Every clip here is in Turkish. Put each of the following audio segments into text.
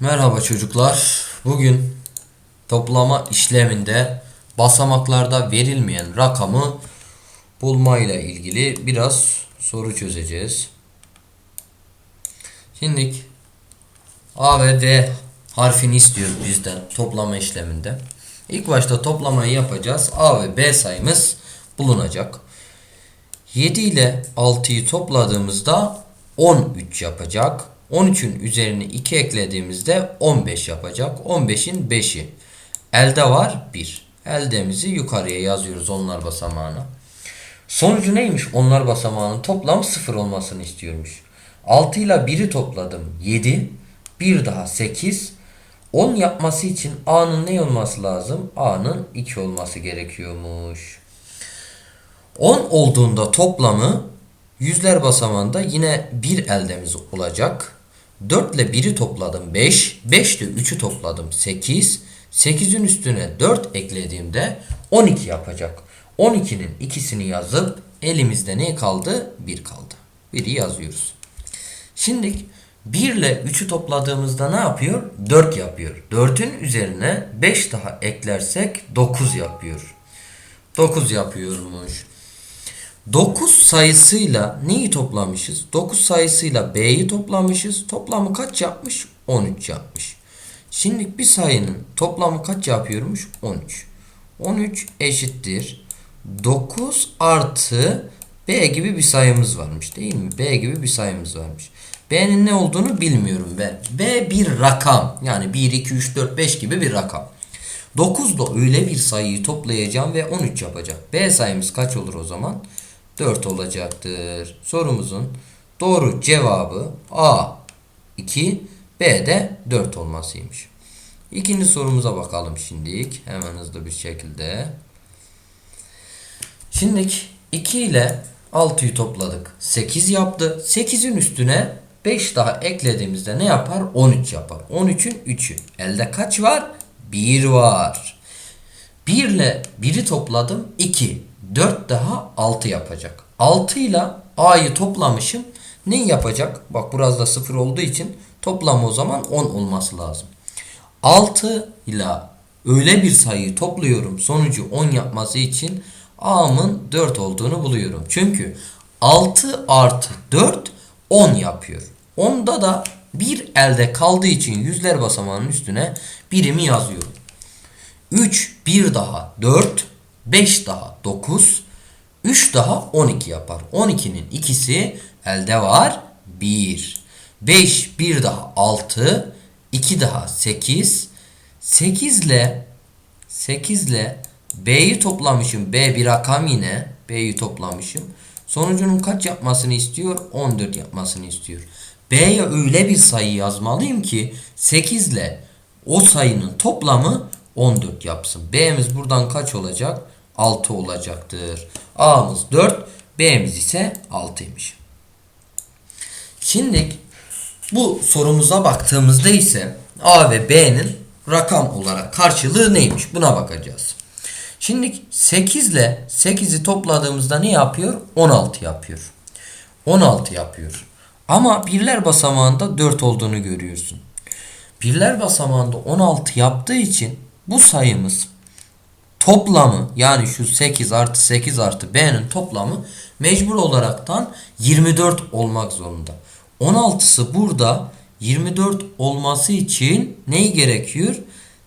Merhaba çocuklar. Bugün toplama işleminde basamaklarda verilmeyen rakamı bulma ile ilgili biraz soru çözeceğiz. Şimdi A ve D harfini istiyor bizden toplama işleminde. İlk başta toplamayı yapacağız. A ve B sayımız bulunacak. 7 ile 6'yı topladığımızda 13 yapacak. 13'ün üzerine 2 eklediğimizde 15 yapacak. 15'in 5'i. Elde var 1. Eldemizi yukarıya yazıyoruz onlar basamağına. Sonucu neymiş? Onlar basamağının toplam 0 olmasını istiyormuş. 6 ile 1'i topladım. 7. Bir daha 8. 10 yapması için A'nın ne olması lazım? A'nın 2 olması gerekiyormuş. 10 olduğunda toplamı yüzler basamağında yine bir eldemiz olacak. 4 ile 1'i topladım 5. 5 ile 3'ü topladım 8. 8'in üstüne 4 eklediğimde 12 yapacak. 12'nin ikisini yazıp elimizde ne kaldı? 1 kaldı. 1'i yazıyoruz. Şimdi 1 ile 3'ü topladığımızda ne yapıyor? 4 yapıyor. 4'ün üzerine 5 daha eklersek 9 yapıyor. 9 yapıyormuş. 9 sayısıyla neyi toplamışız? 9 sayısıyla B'yi toplamışız. Toplamı kaç yapmış? 13 yapmış. Şimdi bir sayının toplamı kaç yapıyormuş? 13. 13 eşittir. 9 artı B gibi bir sayımız varmış değil mi? B gibi bir sayımız varmış. B'nin ne olduğunu bilmiyorum ben. B bir rakam. Yani 1, 2, 3, 4, 5 gibi bir rakam. 9 da öyle bir sayıyı toplayacağım ve 13 yapacak. B sayımız kaç olur o zaman? 4 olacaktır. Sorumuzun doğru cevabı A 2 B de 4 olmasıymış. İkinci sorumuza bakalım şimdilik. Hemen hızlı bir şekilde. Şimdilik 2 ile 6'yı topladık. 8 yaptı. 8'in üstüne 5 daha eklediğimizde ne yapar? 13 yapar. 13'ün 3'ü. Elde kaç var? 1 var. 1 ile 1'i topladım 2. 4 daha 6 yapacak. 6 ile A'yı toplamışım. Ne yapacak? Bak burada da 0 olduğu için toplam o zaman 10 olması lazım. 6 ile öyle bir sayıyı topluyorum. Sonucu 10 yapması için A'mın 4 olduğunu buluyorum. Çünkü 6 artı 4 10 yapıyor. Onda da bir elde kaldığı için yüzler basamağının üstüne birimi yazıyorum. 3 bir daha 4 5 daha 9 3 daha 12 yapar. 12'nin ikisi elde var 1. 5 bir daha 6 2 daha 8 8 ile 8 ile B'yi toplamışım. B bir rakam yine. B'yi toplamışım. Sonucunun kaç yapmasını istiyor? 14 yapmasını istiyor. B'ye öyle bir sayı yazmalıyım ki 8 ile o sayının toplamı 14 yapsın. B'miz buradan kaç olacak? 6 olacaktır. A'mız 4, B'miz ise 6'ymış. Şimdi bu sorumuza baktığımızda ise A ve B'nin rakam olarak karşılığı neymiş? Buna bakacağız. Şimdi 8 ile 8'i topladığımızda ne yapıyor? 16 yapıyor. 16 yapıyor. Ama birler basamağında 4 olduğunu görüyorsun. Birler basamağında 16 yaptığı için bu sayımız toplamı yani şu 8 artı 8 artı B'nin toplamı mecbur olaraktan 24 olmak zorunda. 16'sı burada 24 olması için neyi gerekiyor?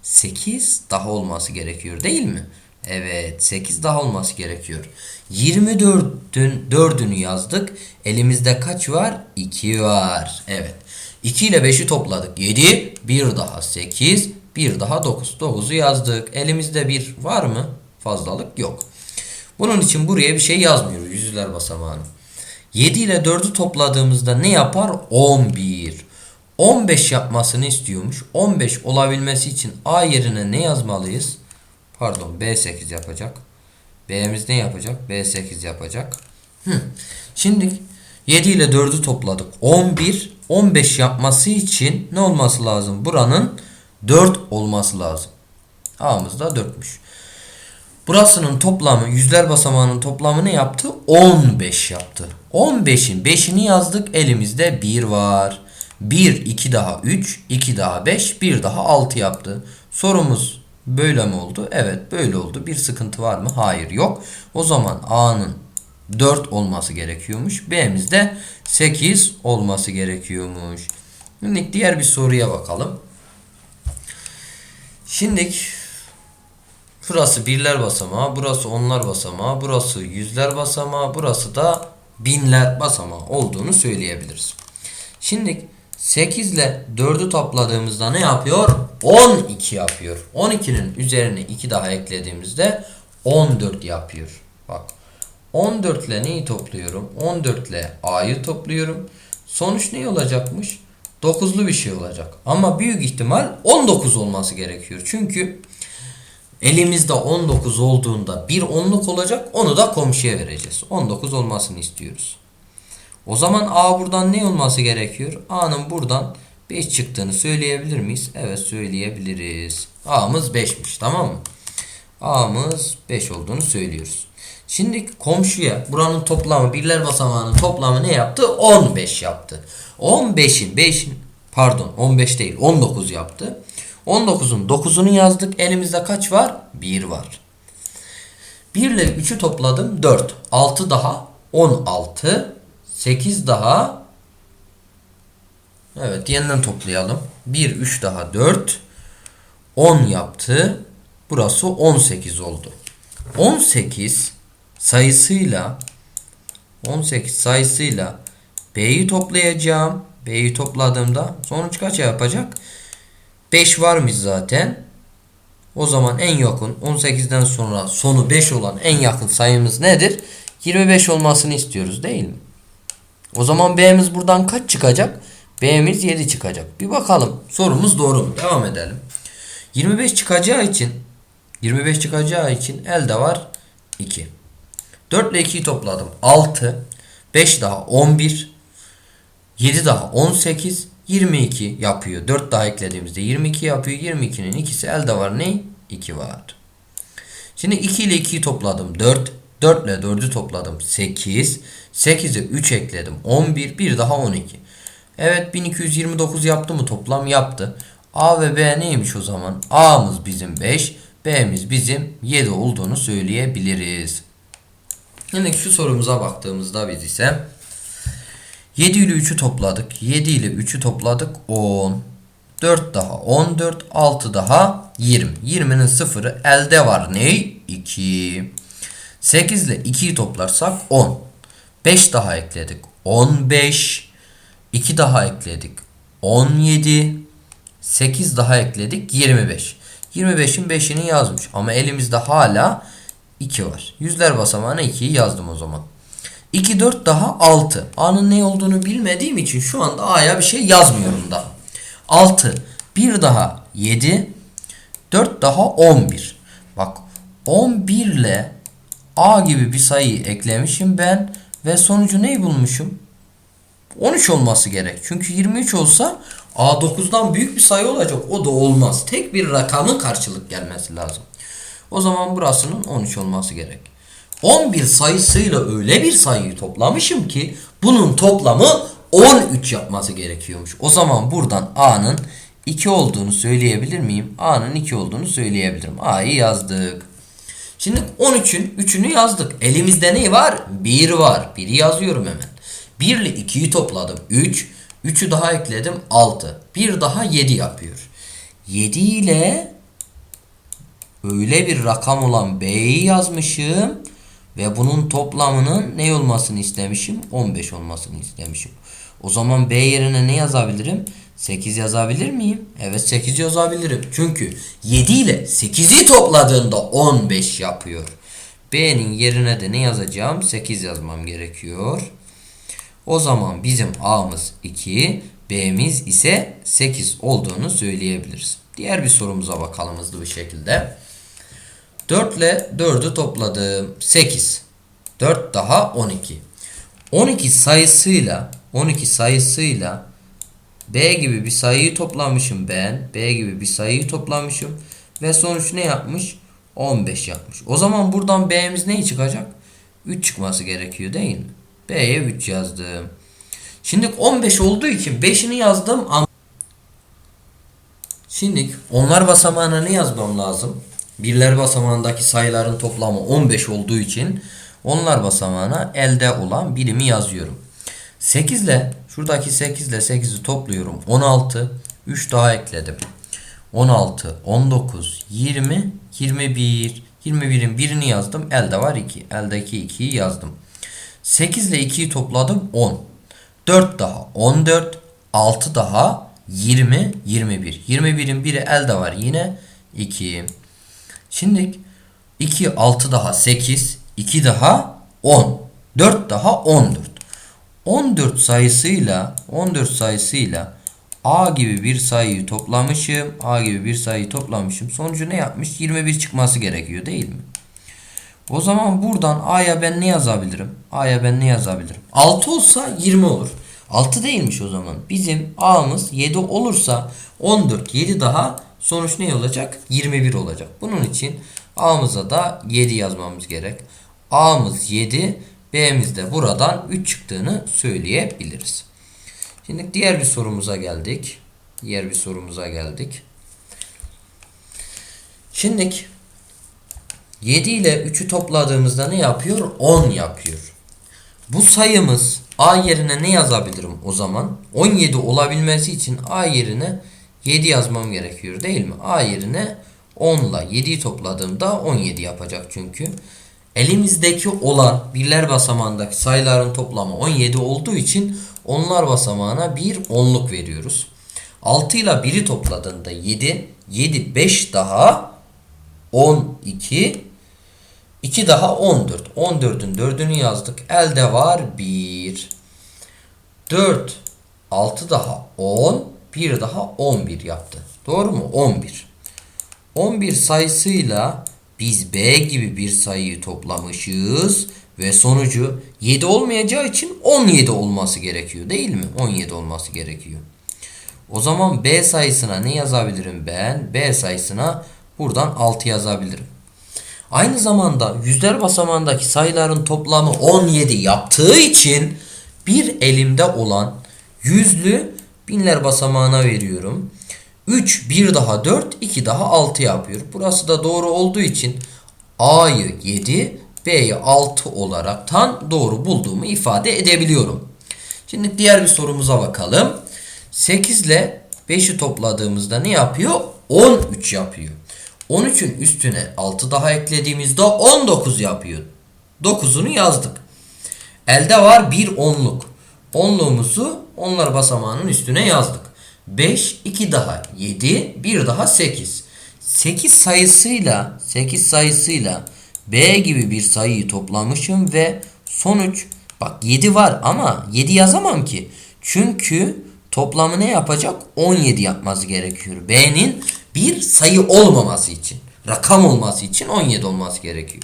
8 daha olması gerekiyor değil mi? Evet 8 daha olması gerekiyor. 24'ün 4'ünü yazdık. Elimizde kaç var? 2 var. Evet. 2 ile 5'i topladık. 7. Bir daha 8. Bir daha 9. 9'u yazdık. Elimizde bir var mı? Fazlalık yok. Bunun için buraya bir şey yazmıyoruz. Yüzler basamağını. 7 ile 4'ü topladığımızda ne yapar? 11. 15 yapmasını istiyormuş. 15 olabilmesi için A yerine ne yazmalıyız? Pardon B8 yapacak. B'miz ne yapacak? B8 yapacak. Hı. Şimdi 7 ile 4'ü topladık. 11. 15 yapması için ne olması lazım? Buranın 4 olması lazım. A'mız da 4'müş. Burasının toplamı yüzler basamağının toplamı ne yaptı? 15 yaptı. 15'in 5'ini yazdık. Elimizde 1 var. 1, 2 daha 3, 2 daha 5, 1 daha 6 yaptı. Sorumuz böyle mi oldu? Evet böyle oldu. Bir sıkıntı var mı? Hayır yok. O zaman A'nın 4 olması gerekiyormuş. B'miz de 8 olması gerekiyormuş. Şimdi diğer bir soruya bakalım. Şimdi Burası birler basamağı, burası onlar basamağı, burası yüzler basamağı, burası da binler basamağı olduğunu söyleyebiliriz. Şimdi 8 ile 4'ü topladığımızda ne yapıyor? 12 yapıyor. 12'nin üzerine 2 daha eklediğimizde 14 yapıyor. Bak 14 ile neyi topluyorum? 14 ile A'yı topluyorum. Sonuç ne olacakmış? 9'lu bir şey olacak. Ama büyük ihtimal 19 olması gerekiyor. Çünkü Elimizde 19 olduğunda bir onluk olacak. Onu da komşuya vereceğiz. 19 olmasını istiyoruz. O zaman A buradan ne olması gerekiyor? A'nın buradan 5 çıktığını söyleyebilir miyiz? Evet söyleyebiliriz. A'mız 5'miş tamam mı? A'mız 5 olduğunu söylüyoruz. Şimdi komşuya buranın toplamı birler basamağının toplamı ne yaptı? 15 yaptı. 15'in 5'in pardon 15 değil 19 yaptı. 19'un 9'unu yazdık. Elimizde kaç var? 1 var. 1 ile 3'ü topladım 4. 6 daha 16. 8 daha Evet yeniden toplayalım. 1 3 daha 4 10 yaptı. Burası 18 oldu. 18 sayısıyla 18 sayısıyla B'yi toplayacağım. B'yi topladığımda sonuç kaç yapacak? 5 varmış zaten. O zaman en yakın 18'den sonra sonu 5 olan en yakın sayımız nedir? 25 olmasını istiyoruz değil mi? O zaman B'miz buradan kaç çıkacak? B'miz 7 çıkacak. Bir bakalım sorumuz doğru mu? Devam edelim. 25 çıkacağı için 25 çıkacağı için elde var 2. 4 ile 2'yi topladım. 6. 5 daha 11. 7 daha 18. 22 yapıyor. 4 daha eklediğimizde 22 yapıyor. 22'nin ikisi elde var ne? 2 var. Şimdi 2 ile 2'yi topladım. 4. 4 ile 4'ü topladım. 8. 8'e 3 ekledim. 11. Bir daha 12. Evet 1229 yaptı mı toplam? Yaptı. A ve B neymiş o zaman? A'mız bizim 5. B'miz bizim 7 olduğunu söyleyebiliriz. Şimdi şu sorumuza baktığımızda biz ise 7 ile 3'ü topladık. 7 ile 3'ü topladık. 10. 4 daha 14. 6 daha 20. 20'nin sıfırı elde var. Ne? 2. 8 ile 2'yi toplarsak 10. 5 daha ekledik. 15. 2 daha ekledik. 17. 8 daha ekledik. 25. 25'in 5'ini yazmış. Ama elimizde hala 2 var. Yüzler basamağına 2'yi yazdım o zaman. 2 4 daha 6. A'nın ne olduğunu bilmediğim için şu anda A'ya bir şey yazmıyorum da. 6 1 daha 7 4 daha 11. Bak 11 ile A gibi bir sayıyı eklemişim ben ve sonucu neyi bulmuşum? 13 olması gerek. Çünkü 23 olsa A9'dan büyük bir sayı olacak. O da olmaz. Tek bir rakamın karşılık gelmesi lazım. O zaman burasının 13 olması gerek. 11 sayısıyla öyle bir sayıyı toplamışım ki bunun toplamı 13 yapması gerekiyormuş. O zaman buradan A'nın 2 olduğunu söyleyebilir miyim? A'nın 2 olduğunu söyleyebilirim. A'yı yazdık. Şimdi 13'ün 3'ünü yazdık. Elimizde ne var? 1 var. 1'i yazıyorum hemen. 1 ile 2'yi topladım. 3. 3'ü daha ekledim. 6. 1 daha 7 yapıyor. 7 ile öyle bir rakam olan B'yi yazmışım. Ve bunun toplamının ne olmasını istemişim? 15 olmasını istemişim. O zaman B yerine ne yazabilirim? 8 yazabilir miyim? Evet 8 yazabilirim. Çünkü 7 ile 8'i topladığında 15 yapıyor. B'nin yerine de ne yazacağım? 8 yazmam gerekiyor. O zaman bizim A'mız 2, B'miz ise 8 olduğunu söyleyebiliriz. Diğer bir sorumuza bakalım hızlı bir şekilde. 4 ile 4'ü topladım. 8. 4 daha 12. 12 sayısıyla 12 sayısıyla B gibi bir sayıyı toplamışım ben. B gibi bir sayıyı toplamışım. Ve sonuç ne yapmış? 15 yapmış. O zaman buradan B'miz ne çıkacak? 3 çıkması gerekiyor değil mi? B'ye 3 yazdım. Şimdi 15 olduğu için 5'ini yazdım Şimdi onlar basamağına ne yazmam lazım? Birler basamağındaki sayıların toplamı 15 olduğu için onlar basamağına elde olan birimi yazıyorum. 8 ile şuradaki 8 ile 8'i topluyorum. 16 3 daha ekledim. 16 19 20 21 21'in birini yazdım. Elde var 2. Eldeki 2'yi yazdım. 8 ile 2'yi topladım 10. 4 daha 14 6 daha 20 21. 21'in biri elde var yine 2. Şimdi 2 6 daha 8 2 daha 10 4 daha 14. 14 sayısıyla 14 sayısıyla A gibi bir sayıyı toplamışım. A gibi bir sayıyı toplamışım. Sonucu ne yapmış? 21 çıkması gerekiyor değil mi? O zaman buradan A'ya ben ne yazabilirim? A'ya ben ne yazabilirim? 6 olsa 20 olur. 6 değilmiş o zaman. Bizim A'mız 7 olursa 14 7 daha sonuç ne olacak? 21 olacak. Bunun için A'mıza da 7 yazmamız gerek. A'mız 7 B'miz de buradan 3 çıktığını söyleyebiliriz. Şimdi diğer bir sorumuza geldik. Diğer bir sorumuza geldik. Şimdi 7 ile 3'ü topladığımızda ne yapıyor? 10 yapıyor. Bu sayımız A yerine ne yazabilirim o zaman? 17 olabilmesi için A yerine 7 yazmam gerekiyor değil mi? A yerine 10 ile 7'yi topladığımda 17 yapacak çünkü. Elimizdeki olan birler basamağındaki sayıların toplamı 17 olduğu için onlar basamağına bir onluk veriyoruz. 6 ile 1'i topladığında 7, 7 5 daha 12 2 daha 14. 14'ün 4'ünü yazdık. Elde var 1. 4 6 daha 10 1 daha 11 yaptı. Doğru mu? 11. 11 sayısıyla biz B gibi bir sayıyı toplamışız ve sonucu 7 olmayacağı için 17 olması gerekiyor değil mi? 17 olması gerekiyor. O zaman B sayısına ne yazabilirim ben? B sayısına buradan 6 yazabilirim. Aynı zamanda yüzler basamağındaki sayıların toplamı 17 yaptığı için bir elimde olan yüzlü binler basamağına veriyorum. 3, 1 daha 4, 2 daha 6 yapıyor. Burası da doğru olduğu için A'yı 7, B'yi 6 olaraktan doğru bulduğumu ifade edebiliyorum. Şimdi diğer bir sorumuza bakalım. 8 ile 5'i topladığımızda ne yapıyor? 13 yapıyor. 13'ün üstüne 6 daha eklediğimizde 19 yapıyor. 9'unu yazdık. Elde var bir onluk. Onluğumuzu onlar basamağının üstüne yazdık. 5, 2 daha 7, 1 daha 8. 8 sayısıyla 8 sayısıyla B gibi bir sayıyı toplamışım ve sonuç bak 7 var ama 7 yazamam ki. Çünkü toplamı ne yapacak? 17 yapması gerekiyor. B'nin bir sayı olmaması için, rakam olması için 17 olması gerekiyor.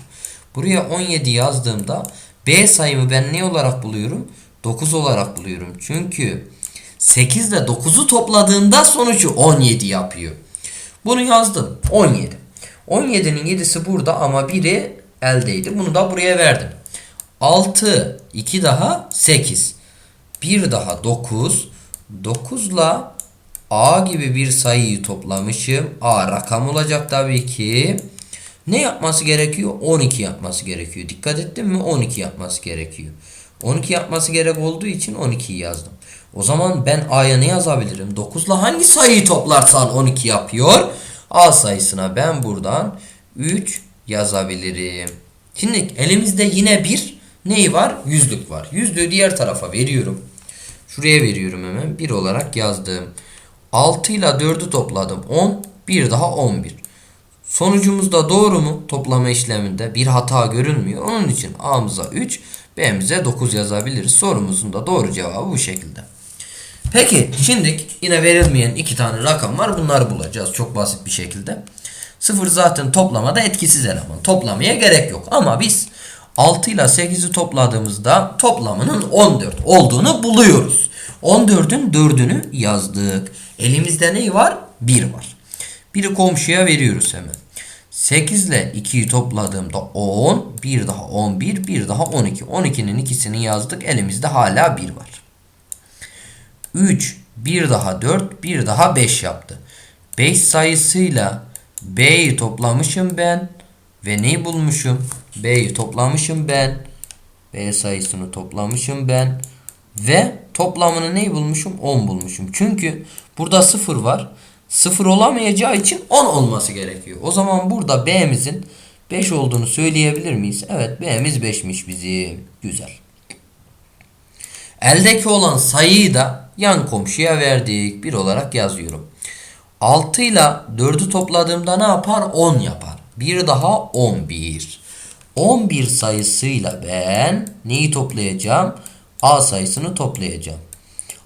Buraya 17 yazdığımda B sayımı ben ne olarak buluyorum? 9 olarak buluyorum. Çünkü 8 ile 9'u topladığında sonucu 17 yapıyor. Bunu yazdım. 17. 17'nin 7'si burada ama biri eldeydi. Bunu da buraya verdim. 6, 2 daha 8. 1 daha 9. 9 ile A gibi bir sayıyı toplamışım. A rakam olacak tabii ki. Ne yapması gerekiyor? 12 yapması gerekiyor. Dikkat ettin mi? 12 yapması gerekiyor. 12 yapması gerek olduğu için 12'yi yazdım. O zaman ben A'ya ne yazabilirim? 9 ile hangi sayıyı toplarsan 12 yapıyor? A sayısına ben buradan 3 yazabilirim. Şimdi elimizde yine bir neyi var? Yüzlük var. Yüzlüğü diğer tarafa veriyorum. Şuraya veriyorum hemen. 1 olarak yazdım. 6 ile 4'ü topladım. 10. Bir daha 11. Sonucumuz da doğru mu? Toplama işleminde bir hata görünmüyor. Onun için A'mıza 3, B'mize 9 yazabiliriz. Sorumuzun da doğru cevabı bu şekilde. Peki şimdi yine verilmeyen iki tane rakam var. Bunları bulacağız çok basit bir şekilde. 0 zaten toplamada etkisiz eleman. Toplamaya gerek yok. Ama biz 6 ile 8'i topladığımızda toplamının 14 olduğunu buluyoruz. 14'ün 4'ünü yazdık. Elimizde ne var? 1 var. Biri komşuya veriyoruz hemen. 8 ile 2'yi topladığımda 10, bir daha 11, bir daha 12. 12'nin ikisini yazdık. Elimizde hala 1 var. 3, bir daha 4, bir daha 5 yaptı. 5 sayısıyla B'yi toplamışım ben ve neyi bulmuşum? B'yi toplamışım ben. B sayısını toplamışım ben. Ve toplamını neyi bulmuşum? 10 bulmuşum. Çünkü burada 0 var. 0 olamayacağı için 10 olması gerekiyor. O zaman burada B'mizin 5 olduğunu söyleyebilir miyiz? Evet B'miz 5'miş bizim. Güzel. Eldeki olan sayıyı da yan komşuya verdik. 1 olarak yazıyorum. 6 ile 4'ü topladığımda ne yapar? 10 yapar. Bir daha 11. 11 sayısıyla ben neyi toplayacağım? A sayısını toplayacağım.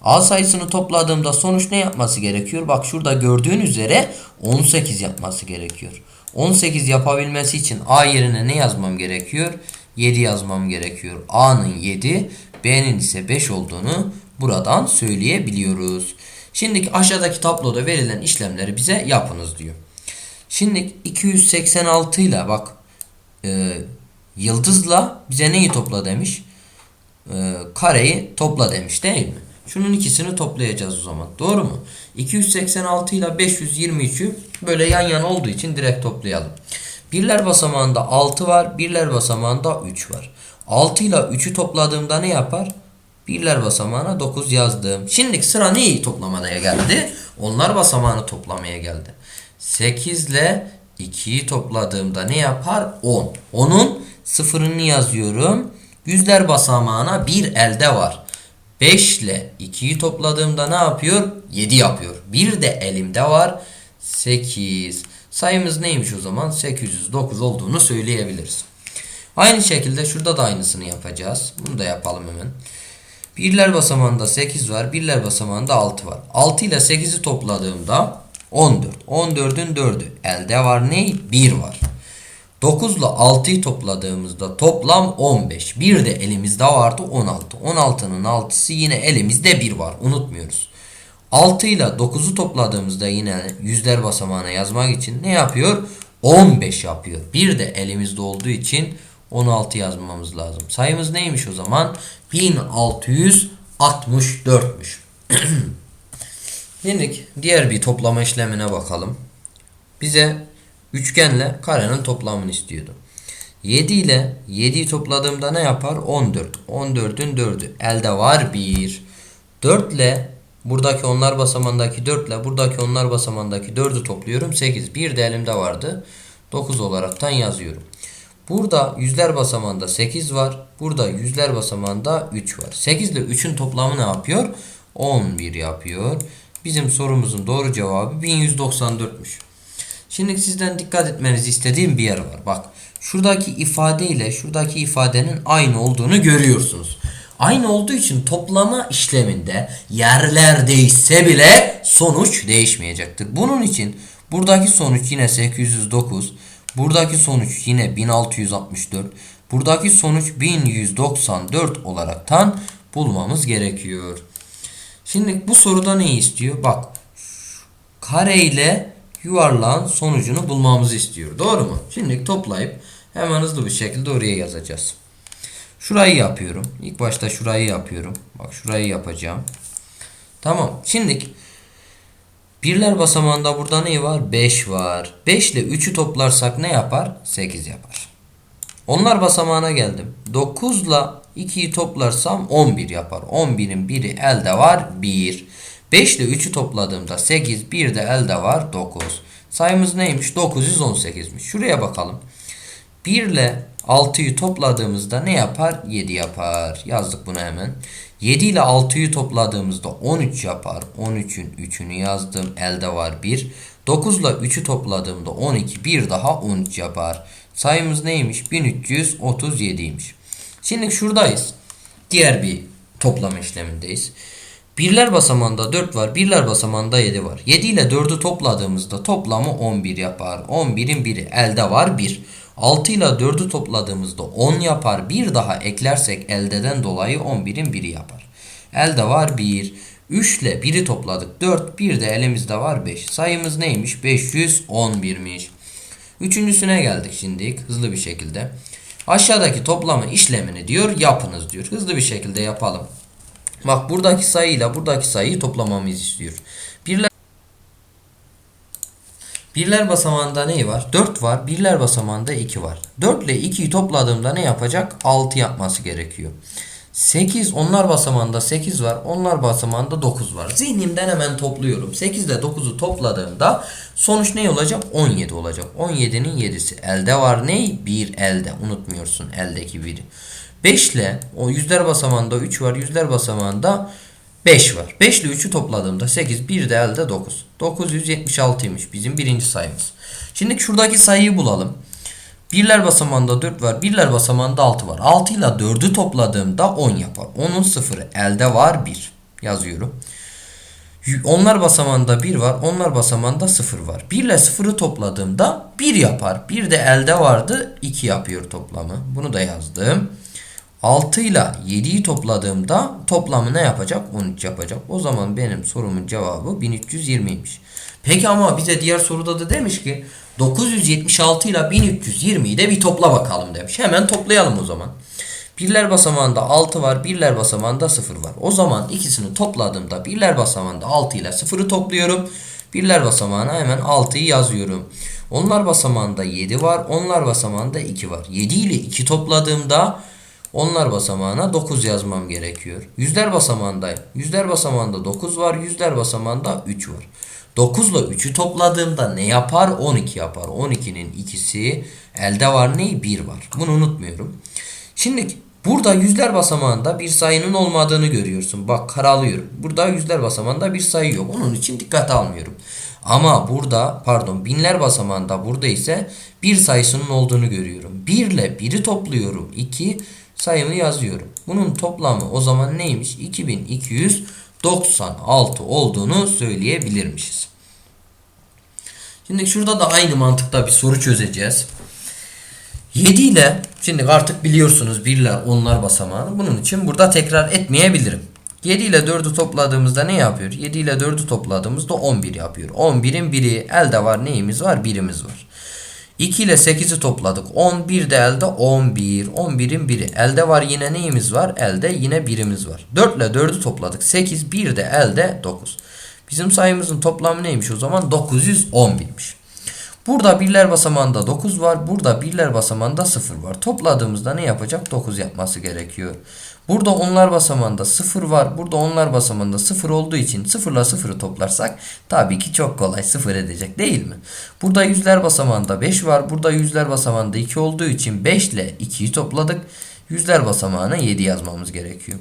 A sayısını topladığımda sonuç ne yapması gerekiyor? Bak şurada gördüğün üzere 18 yapması gerekiyor. 18 yapabilmesi için A yerine ne yazmam gerekiyor? 7 yazmam gerekiyor. A'nın 7, B'nin ise 5 olduğunu buradan söyleyebiliyoruz. Şimdi aşağıdaki tabloda verilen işlemleri bize yapınız diyor. Şimdi 286 ile bak e, yıldızla bize neyi topla demiş? E, kareyi topla demiş değil mi? Şunun ikisini toplayacağız o zaman. Doğru mu? 286 ile 523'ü böyle yan yana olduğu için direkt toplayalım. Birler basamağında 6 var. Birler basamağında 3 var. 6 ile 3'ü topladığımda ne yapar? Birler basamağına 9 yazdım. Şimdi sıra neyi toplamaya geldi? Onlar basamağını toplamaya geldi. 8 ile 2'yi topladığımda ne yapar? 10. 10'un sıfırını yazıyorum. Yüzler basamağına bir elde var. 5 ile 2'yi topladığımda ne yapıyor? 7 yapıyor. Bir de elimde var. 8. Sayımız neymiş o zaman? 809 olduğunu söyleyebiliriz. Aynı şekilde şurada da aynısını yapacağız. Bunu da yapalım hemen. Birler basamağında 8 var. Birler basamağında 6 var. 6 ile 8'i topladığımda 14. 14'ün 4'ü. Elde var ne? 1 var. 9 ile 6'yı topladığımızda toplam 15. Bir de elimizde vardı 16. 16'nın 6'sı yine elimizde 1 var. Unutmuyoruz. 6 ile 9'u topladığımızda yine yüzler basamağına yazmak için ne yapıyor? 15 yapıyor. Bir de elimizde olduğu için 16 yazmamız lazım. Sayımız neymiş o zaman? 1664'müş. Şimdi diğer bir toplama işlemine bakalım. Bize üçgenle karenin toplamını istiyordu. 7 ile 7'yi topladığımda ne yapar? 14. 14'ün 4'ü. Elde var 1. 4 ile buradaki onlar basamandaki 4 ile buradaki onlar basamandaki 4'ü topluyorum. 8. Bir de elimde vardı. 9 olaraktan yazıyorum. Burada yüzler basamağında 8 var. Burada yüzler basamağında 3 var. 8 ile 3'ün toplamı ne yapıyor? 11 yapıyor. Bizim sorumuzun doğru cevabı 1194'müş. Şimdi sizden dikkat etmenizi istediğim bir yer var. Bak şuradaki ifade ile şuradaki ifadenin aynı olduğunu görüyorsunuz. Aynı olduğu için toplama işleminde yerler değişse bile sonuç değişmeyecektir. Bunun için buradaki sonuç yine 809. Buradaki sonuç yine 1664. Buradaki sonuç 1194 olaraktan bulmamız gerekiyor. Şimdi bu soruda ne istiyor? Bak kare ile yuvarlağın sonucunu bulmamızı istiyor. Doğru mu? Şimdi toplayıp hemen hızlı bir şekilde oraya yazacağız. Şurayı yapıyorum. İlk başta şurayı yapıyorum. Bak şurayı yapacağım. Tamam. Şimdi birler basamağında burada ne var? 5 var. 5 ile 3'ü toplarsak ne yapar? 8 yapar. Onlar basamağına geldim. 9 ile 2'yi toplarsam 11 yapar. 11'in biri elde var 1. 5 ile 3'ü topladığımda 8, bir de elde var 9. Sayımız neymiş? 918'miş. Şuraya bakalım. 1 ile 6'yı topladığımızda ne yapar? 7 yapar. Yazdık bunu hemen. 7 ile 6'yı topladığımızda 13 yapar. 13'ün 3'ünü yazdım. Elde var 1. 9 ile 3'ü topladığımda 12. Bir daha 13 yapar. Sayımız neymiş? 1337'ymiş. Şimdi şuradayız. Diğer bir toplama işlemindeyiz. Birler basamağında 4 var. Birler basamağında 7 var. 7 ile 4'ü topladığımızda toplamı 11 yapar. 11'in biri elde var 1. 6 ile 4'ü topladığımızda 10 yapar. Bir daha eklersek eldeden dolayı 11'in biri yapar. Elde var 1. 3 ile 1'i topladık 4. Bir de elimizde var 5. Sayımız neymiş? 511'miş. Üçüncüsüne geldik şimdi hızlı bir şekilde. Aşağıdaki toplama işlemini diyor yapınız diyor. Hızlı bir şekilde yapalım. Bak buradaki sayıyla buradaki sayıyı toplamamızı istiyor. Birler Birler basamağında ne var? 4 var. Birler basamağında 2 var. 4 ile 2'yi topladığımda ne yapacak? 6 yapması gerekiyor. 8 onlar basamağında 8 var. Onlar basamağında 9 var. Zihnimden hemen topluyorum. 8 ile 9'u topladığımda sonuç ne olacak? 17 olacak. 17'nin 7'si. Elde var ne? 1 elde. Unutmuyorsun eldeki 1'i. 5 ile o yüzler basamağında 3 var. Yüzler basamağında 5 var. 5 ile 3'ü topladığımda 8. Bir de elde 9. 976'ymış bizim birinci sayımız. Şimdi şuradaki sayıyı bulalım. Birler basamağında 4 var. Birler basamağında 6 var. 6 ile 4'ü topladığımda 10 yapar. 10'un sıfırı elde var 1. Yazıyorum. Onlar basamağında 1 var. Onlar basamağında 0 var. 1 ile 0'ı topladığımda 1 yapar. 1 de elde vardı. 2 yapıyor toplamı. Bunu da yazdım. 6 ile 7'yi topladığımda toplamı ne yapacak? 13 yapacak. O zaman benim sorumun cevabı 1320'ymiş. Peki ama bize diğer soruda da demiş ki 976 ile 1320'yi de bir topla bakalım demiş. Hemen toplayalım o zaman. Birler basamağında 6 var, birler basamağında 0 var. O zaman ikisini topladığımda birler basamağında 6 ile 0'ı topluyorum. Birler basamağına hemen 6'yı yazıyorum. Onlar basamağında 7 var, onlar basamağında 2 var. 7 ile 2 topladığımda onlar basamağına 9 yazmam gerekiyor. Yüzler basamağında yüzler basamağında 9 var. Yüzler basamağında 3 var. 9 ile 3'ü topladığımda ne yapar? 12 yapar. 12'nin ikisi elde var ne? 1 var. Bunu unutmuyorum. Şimdi burada yüzler basamağında bir sayının olmadığını görüyorsun. Bak karalıyorum. Burada yüzler basamağında bir sayı yok. Onun için dikkate almıyorum. Ama burada pardon binler basamağında burada ise bir sayısının olduğunu görüyorum. 1 ile 1'i topluyorum. 2 sayımı yazıyorum. Bunun toplamı o zaman neymiş? 2296 olduğunu söyleyebilirmişiz. Şimdi şurada da aynı mantıkta bir soru çözeceğiz. 7 ile şimdi artık biliyorsunuz birler onlar basamağını. Bunun için burada tekrar etmeyebilirim. 7 ile 4'ü topladığımızda ne yapıyor? 7 ile 4'ü topladığımızda 11 yapıyor. 11'in biri elde var neyimiz var? Birimiz var. 2 ile 8'i topladık. 11 de elde 11. 11'in biri. Elde var yine neyimiz var? Elde yine birimiz var. 4 ile 4'ü topladık. 8 bir de elde 9. Bizim sayımızın toplamı neymiş o zaman? 911'miş. Burada birler basamağında 9 var. Burada birler basamağında 0 var. Topladığımızda ne yapacak? 9 yapması gerekiyor. Burada onlar basamağında 0 var. Burada onlar basamağında 0 olduğu için 0 ile 0'ı toplarsak tabii ki çok kolay 0 edecek değil mi? Burada yüzler basamağında 5 var. Burada yüzler basamağında 2 olduğu için 5 ile 2'yi topladık. Yüzler basamağına 7 yazmamız gerekiyor.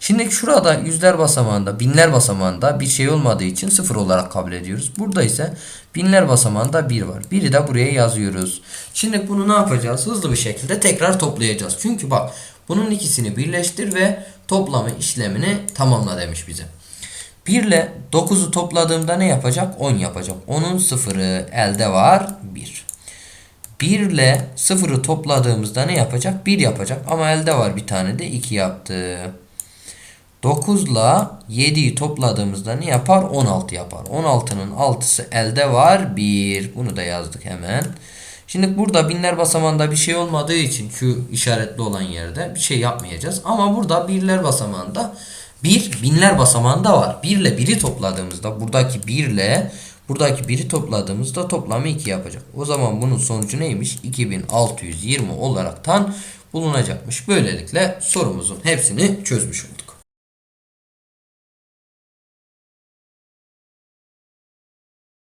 Şimdi şurada yüzler basamağında, binler basamağında bir şey olmadığı için 0 olarak kabul ediyoruz. Burada ise binler basamağında 1 var. 1'i de buraya yazıyoruz. Şimdi bunu ne yapacağız? Hızlı bir şekilde tekrar toplayacağız. Çünkü bak bunun ikisini birleştir ve toplama işlemini tamamla demiş bize. 1 ile 9'u topladığımda ne yapacak? 10 yapacak. 10'un sıfırı elde var 1. 1 ile 0'ı topladığımızda ne yapacak? 1 yapacak. Ama elde var bir tane de 2 yaptı. 9 ile 7'yi topladığımızda ne yapar? 16 yapar. 16'nın 6'sı elde var 1. Bunu da yazdık hemen. Şimdi burada binler basamağında bir şey olmadığı için şu işaretli olan yerde bir şey yapmayacağız. Ama burada birler basamağında bir binler basamağında var. 1 ile 1'i topladığımızda buradaki 1 ile buradaki 1'i topladığımızda toplamı 2 yapacak. O zaman bunun sonucu neymiş? 2620 olaraktan bulunacakmış. Böylelikle sorumuzun hepsini çözmüş olduk.